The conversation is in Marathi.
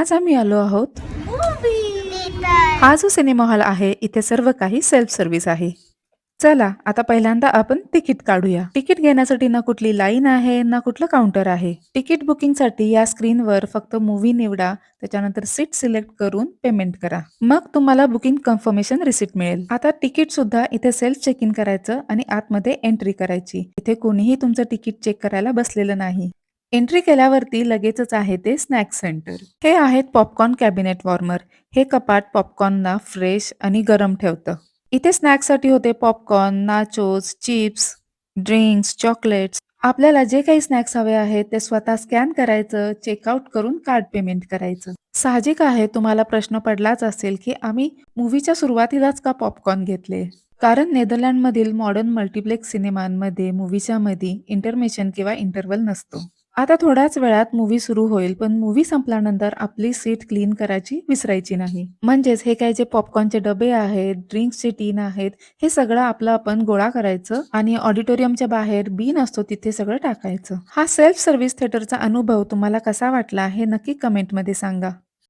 आज आम्ही आलो आहोत हा जो सिनेमा हॉल आहे इथे सर्व काही सेल्फ सर्व्हिस आहे. चला आता पहिल्यांदा आपण तिकीट काढूया. तिकीट घेण्यासाठी ना कुठली लाईन आहे ना कुठलं काउंटर आहे. तिकीट बुकिंगसाठी या स्क्रीनवर फक्त मूवी निवडा त्याच्यानंतर सीट सिलेक्ट करून पेमेंट करा. मग तुम्हाला बुकिंग कन्फर्मेशन रिसिप्ट मिळेल. आता तिकीट सुद्धा इथे सेल्फ चेक इन करायचं आणि आतमध्ये एंट्री करायची. इथे कोणीही तुमचं तिकीट चेक करायला बसलेलं नाही. एंट्री केल्यावरती लगेचच आहे ते स्नॅक सेंटर. हे आहेत पॉपकॉर्न कॅबिनेट वॉर्मर. हे कपाट पॉपकॉर्नला फ्रेश आणि गरम ठेवतं. इथे स्नॅक्ससाठी होते popcorn nachos chips drinks chocolates. आपल्याला जे काही स्नॅक्स हवे आहेत ते स्वतः स्कॅन करायचं चेकआउट करून कार्ड पेमेंट करायचं. साहजिक आहे तुम्हाला प्रश्न पडलाच असेल की आम्ही मूवीच्या सुरुवातीलाच का पॉपकॉर्न घेतले? कारण नेदरलँडमधील मॉडर्न मल्टिप्लेक्स सिनेमांमध्ये मूवीच्या मध्ये इंटरमेशन किंवा इंटरवल नसतो. आता थोड्याच वेळात मूवी सुरू होईल पण मूवी संपल्यानंतर आपली सीट क्लीन करायची विसरायची नाही. म्हणजेच हे काय जे पॉपकॉर्नचे डबे आहेत ड्रिंक्सचे टीन आहेत हे सगळं आपलं आपण गोळा करायचं आणि ऑडिटोरियमच्या बाहेर बीन असतो तिथे सगळं टाकायचं. हा सेल्फ सर्व्हिस थिएटरचा अनुभव तुम्हाला कसा वाटला हे नक्की कमेंटमध्ये सांगा.